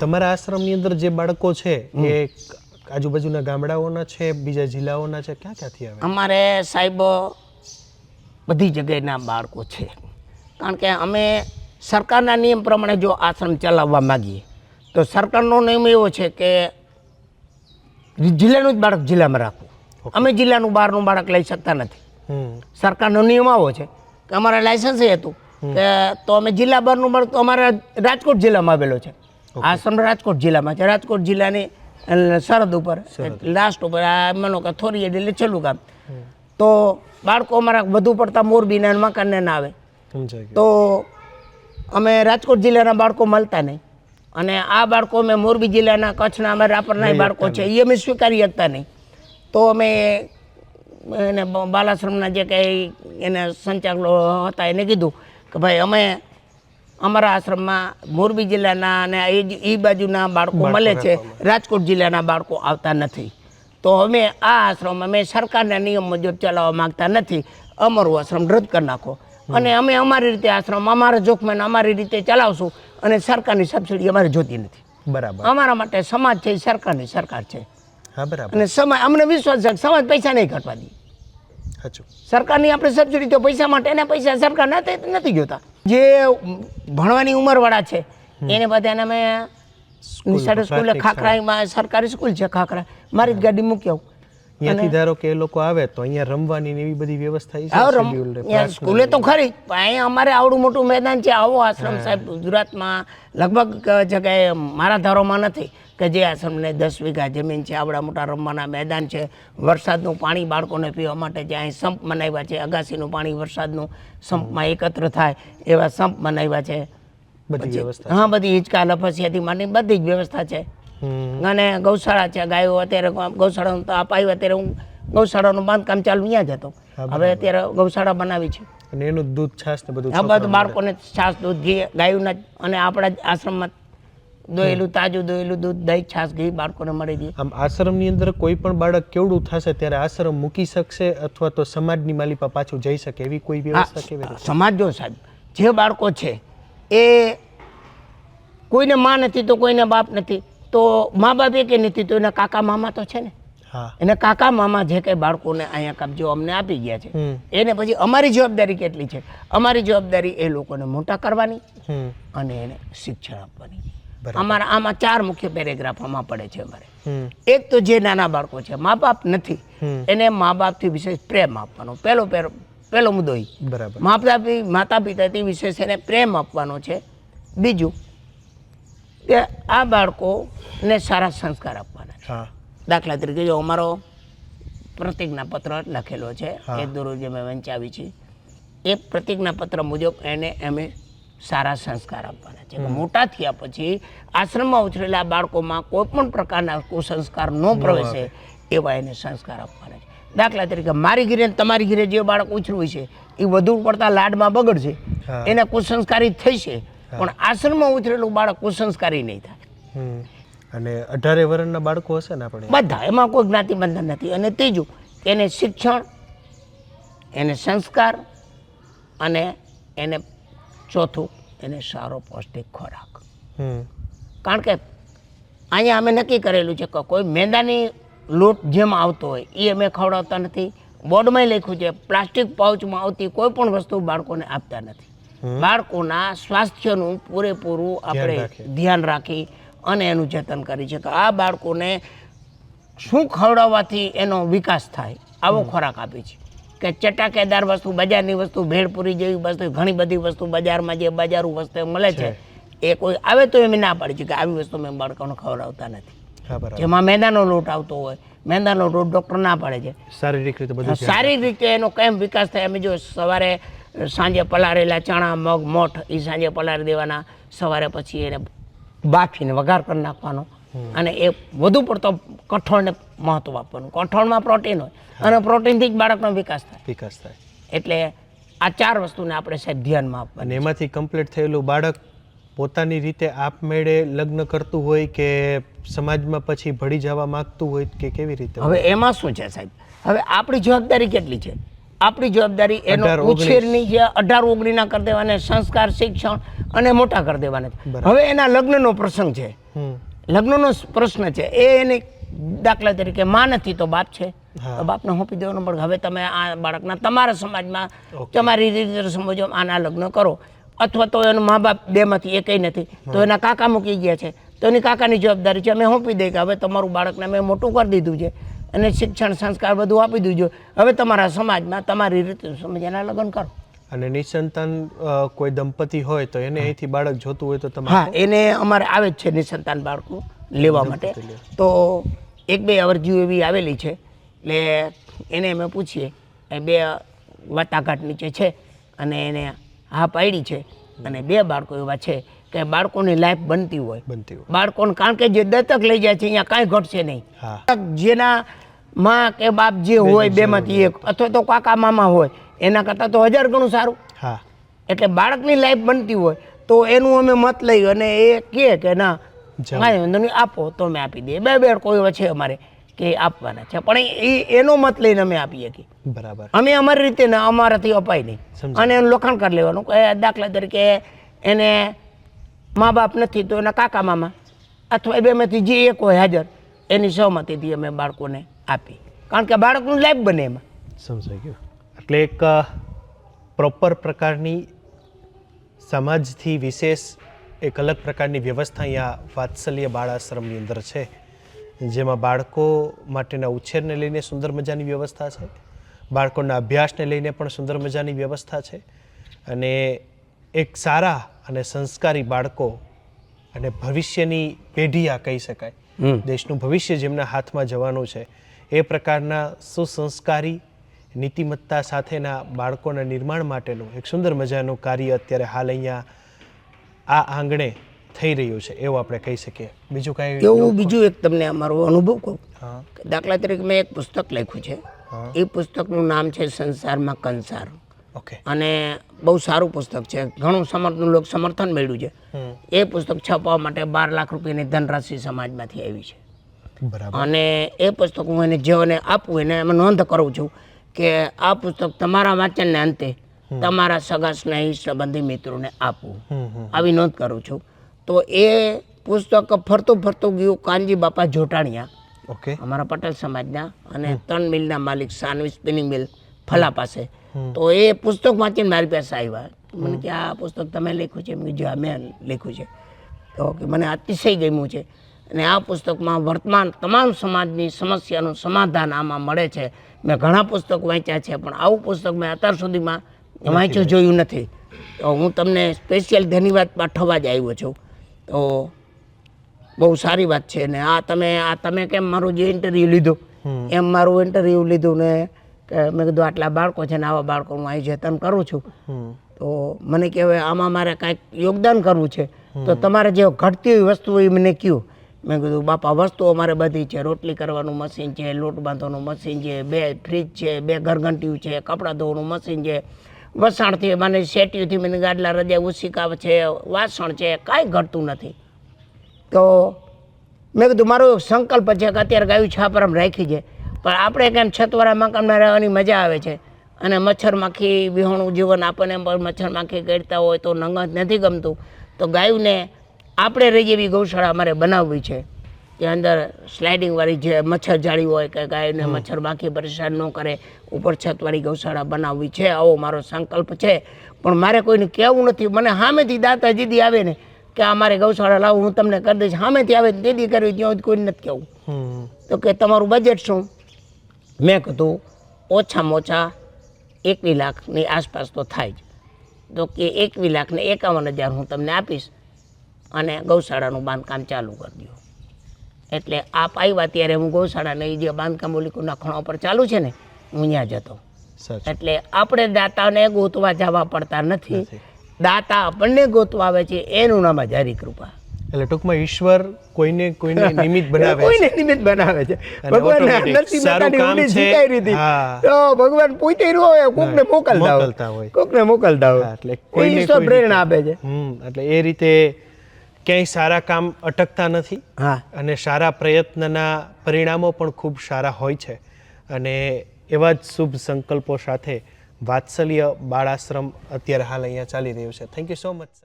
તમારા આશ્રમની અંદર જે બાળકો છે એ આજુબાજુના ગામડાઓના છે બીજા જિલ્લાઓના છે ક્યાં ક્યાંથી આવે? અમારે સાહેબ બધી જગ્યાના બાળકો છે. કારણ કે અમે સરકારના નિયમ પ્રમાણે જો આશ્રમ ચલાવવા માગીએ તો સરકારનો નિયમ એવો છે કે જિલ્લાનું જ બાળક જિલ્લામાં રાખવું. અમે જિલ્લાનું બહારનું બાળક લઈ શકતા નથી. સરકારનો નિયમ આવો છે કે અમારા લાયસન્સ એ હતું કે તો અમે જિલ્લા બહારનું બાળક તો અમારા રાજકોટ જિલ્લામાં આવેલો છે. આશ્રમ રાજકોટ જિલ્લામાં છે. રાજકોટ જિલ્લાની સરહદ ઉપર લાસ્ટ ઉપર. આ માનો કે થોરી એટલે છેલ્લું ગામ. તો બાળકો અમારા વધુ પડતા મોરબીના મકાનને ના આવે. તો અમે રાજકોટ જિલ્લાના બાળકો મળતા નહીં. અને આ બાળકો અમે મોરબી જિલ્લાના કચ્છના અમે રાપરના બાળકો છે. એ અમે સ્વીકારી શકતા નહીં. તો અમે એને બાલાશ્રમના જે કંઈ એને સંચાલકો હતા એને કીધું કે ભાઈ અમે અમારા આશ્રમમાં મોરબી જિલ્લાના અને એ એ બાજુના બાળકો મળે છે. રાજકોટ જિલ્લાના બાળકો આવતા નથી. તો અમે આ આશ્રમ અમે સરકારના નિયમ મુજબ ચલાવવા માગતા નથી. અમારું આશ્રમ રદ કરી નાખો. અને અમે અમારી રીતે આશ્રમ અમારા જોખમે અમારી રીતે ચલાવશું અને સરકારની સબસિડી અમારે જોતી નથી. બરાબર. અમારા માટે સમાજ છે સરકારની સરકાર છે. હા બરાબર. અને સમાજ અમને વિશ્વાસ છે સમાજ પૈસા નહીં ઘટવા દે. સરકારની આપણે સબસિડી તો પૈસા માટે એના પૈસા સરકાર નથી જોતા. જે ભણવાની ઉંમરવાળા છે એને બધાને અમે નિશાળ સ્કૂલે ખાખરામાં સરકારી સ્કૂલ છે ખાખરા. મારી જ ગાડી મૂકી આવું. અહીંયાથી ધારો કે એ લોકો આવે તો અહીંયા રમવાની એવી બધી વ્યવસ્થા સ્કૂલે તો ખરી અહીંયા અમારે આવડું મોટું મેદાન છે આવો આશ્રમ સાહેબ ગુજરાતમાં લગભગ જગ્યાએ મારા ધારોમાં નથી. કે જે આશ્રમને દસ વીઘા જમીન છે આવડા મોટા રમવાના મેદાન છે વરસાદનું પાણી બાળકોને પીવા માટે જે અહીં સંપ બનાવ્યા છે અગાસીનું પાણી વરસાદનું સંપમાં એકત્ર થાય એવા સંપ બનાવ્યા છે. બધી વ્યવસ્થા હા બધી હિંચકા લફસિયાથી માંડી બધી જ વ્યવસ્થા છે. અને ગૌશાળા છે ગાયો અત્યારે ગૌશાળાનું તો અપાયું અત્યારે હું ગૌશાળાનું બાંધકામ ચાલુ અહીંયા જ હતો. હવે અત્યારે ગૌશાળા બનાવી છે. અને એનું દૂધ છાસ ને બધું આ બધું બાળકોને છાસ દૂધ ઘી ગાયુંના અને આપણા જ આશ્રમમાં દોયેલું તાજું દોયેલું દૂધ દહીં છાશ ઘી બાળકોને મળી દે આમ આશ્રમની અંદર કોઈ પણ બાળક કેવડું થશે ત્યારે આશ્રમ મૂકી શકશે અથવા તો સમાજની માલિપા પાછું જઈ શકે એવી કોઈ વ્યવસ્થા કેવી સમાજ જો સાહેબ જે બાળકો છે એ કોઈને માં નથી તો કોઈને બાપ નથી. તો મા બાપ કે નથી તો એના કાકા મામા તો છે ને? એને કાકા મામા જે કંઈ બાળકોને અહીંયા કબજો અમને આપી ગયા છે એને પછી અમારી જવાબદારી કેટલી છે? અમારી જવાબદારી એ લોકોને મોટા કરવાની અને એને શિક્ષણ આપવાની. અમારા આમાં ચાર મુખ્ય પેરેગ્રાફ આમાં પડે છે અમારે. એક તો જે નાના બાળકો છે મા બાપ નથી એને મા બાપથી વિશેષ પ્રેમ આપવાનો. પહેલો પહેલો મુદ્દો એ બરાબર. માતા માતા પિતાથી વિશેષ એને પ્રેમ આપવાનો છે. બીજું કે આ બાળકોને સારા સંસ્કાર આપવાના દાખલા તરીકે જો અમારો પ્રતિજ્ઞા પત્ર લખેલો છે એ દરરોજ અમે વંચાવી છે એ પ્રતિજ્ઞા પત્ર મુજબ એને અમે સારા સંસ્કાર આપવાના છે. મોટા થયા પછી આશ્રમમાં ઉછરેલા બાળકોમાં કોઈ પણ પ્રકારના કુસંસ્કાર ન પ્રવેશે એવા એને સંસ્કાર આપવાના છે. દાખલા તરીકે મારી ઘીરે તમારી ઘીરે જે બાળક ઉછરવું છે એ વધુ પડતા લાડમાં બગડશે. એને કુસંસ્કારી થશે પણ આશ્રમમાં ઉછરેલું બાળક કુસંસ્કારી નહીં થાય. અને અઢારે વર્ષના બાળકો હશે ને આપણે? બધા એમાં કોઈ જ્ઞાતિ બંધન નથી. અને ત્રીજું એને શિક્ષણ એને સંસ્કાર અને એને ચોથું એને સારો પૌષ્ટિક ખોરાક. હમ. કારણ કે અહીંયા અમે નક્કી કરેલું છે કે કોઈ મેંદાની લોટ જેમ આવતો હોય એ અમે ખવડાવતા નથી. બોર્ડમાં લખ્યું છે પ્લાસ્ટિક પાઉચમાં આવતી કોઈ પણ વસ્તુ બાળકોને આપતા નથી. બાળકોના સ્વાસ્થ્યનું પૂરેપૂરું આપણે ધ્યાન રાખી અને એનું જતન કરી છે કે આ બાળકોને શું ખવડાવવાથી એનો વિકાસ થાય આવો ખોરાક આપે છે. કે ચટાકેદાર વસ્તુ બજારની વસ્તુ ભેળપુરી જેવી વસ્તુ ઘણી બધી વસ્તુ બજારમાં જે બજારું વસ્તુ મળે છે એ કોઈ આવે તો એમ ના પાડી છે કે આવી વસ્તુ મેં બાળકોને ખવડાવતા નથી. જેમાં મેંદાનો લોટ આવતો હોય મેંદાનો લોટ ડૉક્ટર ના પાડે છે. શારીરિક રીતે બધું શારીરિક રીતે એનો કેમ વિકાસ થાય? અમે જો સવારે સાંજે પલાળેલા ચણા મગ મોઠ એ સાંજે પલાળી દેવાના. સવારે પછી એને બાફીને વઘાર કરી નાખવાનો. અને એ વધુ પડતો કઠોળને મહત્વ આપવાનું. કઠોળમાં પ્રોટીન હોય. અને પ્રોટીનથી જ બાળકનો વિકાસ થાય. વિકાસ થાય. એટલે આ ચાર વસ્તુને આપણે સાહેબ ધ્યાનમાં આપવાની અને એમાંથી કમ્પ્લીટ થયેલું બાળક પોતાની રીતે આપમેળે લગ્ન કરતું હોય કે સમાજમાં પછી ભળી જવા માંગતું હોય કે કેવી રીતે હવે એમાં શું છે સાહેબ? હવે આપણી જવાબદારી કેટલી છે? આપણી જવાબદારી એનો. ઉછેરની છે અઢાર ઓગણીના કરી દેવાના સંસ્કાર શિક્ષણ અને મોટા કરી દેવાના હવે એના લગ્નનો પ્રસંગ છે. લગ્નનો પ્રશ્ન છે. એ એને દાખલા તરીકે માં નથી તો બાપ છે. તો બાપને સોંપી દેવાનું પણ હવે તમે આ બાળકના તમારા સમાજમાં તમારી રીતે સમજો આના લગ્ન કરો. અથવા તો એનું મા બાપ બેમાંથી એકય નથી. તો એના કાકા મૂકી ગયા છે. તો એની કાકાની જવાબદારી છે અમે સોંપી દઈએ કે હવે તમારું બાળકને અમે મોટું કરી દીધું છે. અને શિક્ષણ સંસ્કાર બધું આપી દીધું હવે તમારા સમાજમાં તમારી રીતે સમજ એના લગ્ન કરો. અને નિસંતાન કોઈ દંપતી હોય તો એને અહીંથી બાળક જોતું હોય તો તમે હા એને અમારે આવે જ છે નિસંતાન બાળકો લેવા માટે. તો એક બે અરજીઓ એવી આવેલી છે. એટલે એને અમે પૂછીએ એ બે વાટાઘાટ નીચે છે? અને એને હા પાડી છે. અને બે બાળકો એવા છે કે બાળકોની લાઈફ બનતી હોય. બનતી હોય. બાળકોને કારણ કે જે દત્તક લઈ જાય છે અહીંયા કાંઈ ઘટશે નહીં. જેના માં કે બાપ જે હોય બેમાંથી એક અથવા તો કાકા મામા હોય એના કરતાં તો હજાર ગણું સારું. હા. એટલે બાળકની લાઈફ બનતી હોય તો એનું અમે મત લઈ અને એ કહે કે ના. કાંઈ વાંધો નહીં આપો તો અમે આપી દઈએ. બે બે કોઈ છે અમારે કે આપવાના છે. પણ એ એનો મત લઈને અમે આપીએ કે બરાબર. અમે અમારી રીતે ના અમારાથી અપાય નહીં. અને એનું લખાણ કરી લેવાનું. કે દાખલા તરીકે એને મા બાપ નથી તો એના કાકા મામા અથવા બેમાંથી જે એક હોય હાજર એની સહમતીથી અમે બાળકોને આપી કારણ કે બાળકનું લાઈફ બને એમાં. સમજાઈ ગયું. એટલે એક પ્રોપર પ્રકારની સમાજથી વિશેષ એક અલગ પ્રકારની વ્યવસ્થા અહીંયા વાત્સલ્ય બાળ આશ્રમની અંદર છે. જેમાં બાળકો માટેના ઉછેરને લઈને સુંદર મજાની વ્યવસ્થા છે. બાળકોના અભ્યાસને લઈને પણ સુંદર મજાની વ્યવસ્થા છે. અને એક સારા અને સંસ્કારી બાળકો અને ભવિષ્યની પેઢી આ કહી શકાય. દેશનું ભવિષ્ય જેમના હાથમાં જવાનું છે. એ પ્રકારના સુસંસ્કારી નીતિમત્તા સાથેના બાળકોના નિર્માણ માટેનું એક સુંદર મજાનું કાર્ય અત્યારે હાલ અહીંયા આ આંગણે થઈ રહ્યું છે એવું આપણે કહી શકીએ. બીજું કાંઈ એવું બીજું એક તમને અમારો અનુભવ કહું. દાખલા તરીકે મેં એક પુસ્તક લખ્યું છે. એ પુસ્તકનું નામ છે સંસારમાં કંસાર. ઓકે. અને બહુ સારું પુસ્તક છે. ઘણું સમર્થન લોક સમર્થન મળ્યું છે. એ પુસ્તક છપાવવા માટે બાર લાખ રૂપિયાની ધનરાશિ સમાજમાંથી આવી છે. બરાબર. અને એ પુસ્તક હું એને જેઓને આપું એને એમાં નોંધ કરું છું કે આ પુસ્તક તમારા વાંચનને અંતે તમારા સગા સ્નેહી સંબંધી મિત્રોને આપવું આવી નોંધ કરું છું. તો એ પુસ્તક ફરતું ફરતું ગયું કાનજી બાપા જોટાણિયા. ઓકે. અમારા પટેલ સમાજના અને ત્રણ મિલના માલિક સાનવી સ્પિનિંગ મિલ ફલા પાસે. તો એ પુસ્તક વાંચીને મારી પાસે આવ્યા. મને કે આ પુસ્તક તમે લખ્યું છે? મેં કીધું, "જી, મેં લખ્યું છે. તો કે મને અતિશય ગમ્યું છે. અને આ પુસ્તકમાં વર્તમાન તમામ સમાજની સમસ્યાનું સમાધાન આમાં મળે છે. મેં ઘણા પુસ્તક વાંચ્યા છે પણ આવું પુસ્તક મેં અત્યાર સુધીમાં વાંચ્યું જોયું નથી. તો હું તમને સ્પેશિયલ ધન્યવાદ પાઠવવા જ આવ્યો છું. તો બહુ સારી વાત છે ને આ તમે આ તમે કેમ મારું જે ઇન્ટરવ્યૂ લીધું? એમ મારું ઇન્ટરવ્યૂ લીધું ને કે મેં કીધું આટલા બાળકો છે ને આવા બાળકો હું જતન કરું છું. તો મને કહેવાય આમાં મારે કાંઈક યોગદાન કરવું છે. તો તમારે જે ઘટતી હોય વસ્તુ એ મને કહ્યું મેં કીધું, બાપા વસ્તુઓ અમારે બધી છે. રોટલી કરવાનું મશીન છે, લોટ બાંધવાનું મશીન છે, બે ફ્રીજ છે, બે ઘરઘંટીયું છે, કપડાં ધોવાનું મશીન છે. વસાણથી મને શેટીઓથી મને ગાડલા રજા ઉસિકા છે, વાસણ છે, કાંઈ ઘટતું નથી. તો મેં કીધું, મારો સંકલ્પ છે કે અત્યારે ગાયું છાપરામ રાખી છે. પણ આપણે કેમ છતવાળા મકાનમાં રહેવાની મજા આવે છે? અને મચ્છર માખી વિહોણું જીવન આપણને મચ્છર માખી કરતા હોય તો નંગ નથી ગમતું. તો ગાયુંને આપણે રહી એવી ગૌશાળા અમારે બનાવવી છે. ત્યાં અંદર સ્લાઇડિંગવાળી જે મચ્છર જાળી હોય કે ગાયને મચ્છર માખી પરેશાન ન કરે ઉપર છતવાળી ગૌશાળા બનાવવી છે. આવો મારો સંકલ્પ છે. પણ મારે કોઈને કહેવું નથી. મને સામેથી દાતા જીદી આવે ને કે આ મારે ગૌશાળા લાવું હું તમને કરી દઈશ. સામેથી આવે દીદી કરવી ત્યાં કોઈને નથી કહેવું. તો કે તમારું બજેટ શું? મેં કીધું ઓછામાં ઓછા એકવી લાખની આસપાસ તો થાય જ. તો કે એકવી લાખને એકાવન હજાર હું તમને આપીશ. અને ગૌશાળાનું બાંધકામ ચાલુ કરી દો એટલે આપ આવ્યા ત્યારે હું ગૌશાળાને એ જે બાંધકામ ઓલીકુના ખૂણા ઉપર ચાલુ છે ને હું ત્યાં જતો. એટલે આપણે દાતાને ગોતવા જવા પડતા નથી. દાતા આપણને ગોતવા આવે છે એનું નામ જ હરી કૃપા એટલે ટૂંકમાં ઈશ્વર કોઈને કોઈને નિમિત્ત બનાવે છે. કોઈને નિમિત્ત બનાવે છે. ભગવાન નરસિંહ મહેતાની કામ જીતાઈ રીધી. તો ભગવાન પૂછતી હોય કોકને મોકલતા હોય. કોકને મોકલતા હોય. એટલે કોઈ ઈશ્વર પ્રેરણા આપે છે. હમ એટલે એ રીતે ક્યાંય સારા કામ અટકતા નથી હા. અને સારા પ્રયત્નના પરિણામો પણ ખૂબ સારા હોય છે. અને એવા જ શુભ સંકલ્પો સાથે વાત્સલ્ય બાળાશ્રમ અત્યારે હાલ અહીંયા ચાલી રહ્યું છે. Thank you so much